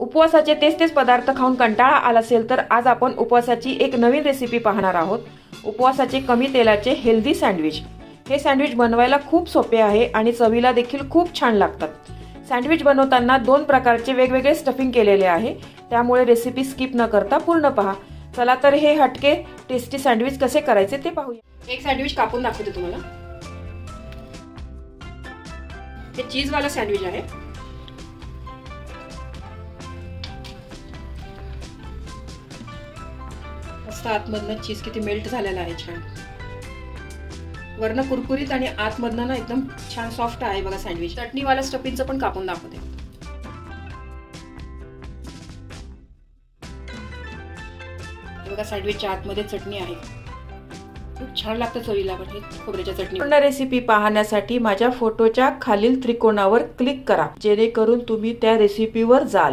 उपवासाचे तेच तेच पदार्थ खाऊन कंटाळा आला असेल तर आज आपण उपवासाची एक नवीन रेसिपी पाहणार आहोत. उपवासाचे कमी तेलाचे हेल्दी सँडविच हे सँडविच बनवायला खूप सोपे आहे आणि चवीला देखील खूप छान लागतात. सँडविच बनवताना दोन प्रकारचे वेगवेगळे स्टफिंग केलेले आहे. त्यामुळे रेसिपी स्किप न करता पूर्ण पहा. चला तर हे हटके टेस्टी सँडविच कसे करायचे ते पाहूया. एक सँडविच कापून दाखवते तुम्हाला. हे चीजवाला सँडविच आहे. मस्त आतमधनं चीज किती मेल्ट झालेला आहे छान. वरनं कुरकुरीत आणि आतमधनं ना एकदम छान सॉफ्ट आहे बघा सँडविच चटणीवाला स्टफिंगचं पण कापून दाखवते. बघा सँडविचच्या आतमध्ये चटणी आहे. खूप छान लागतं चवीला पण खोबऱ्याच्या चटणी. पूर्ण रेसिपी पाहण्यासाठी माझ्या फोटोच्या खालील त्रिकोणावर क्लिक करा जेणेकरून तुम्ही त्या रेसिपीवर जाल.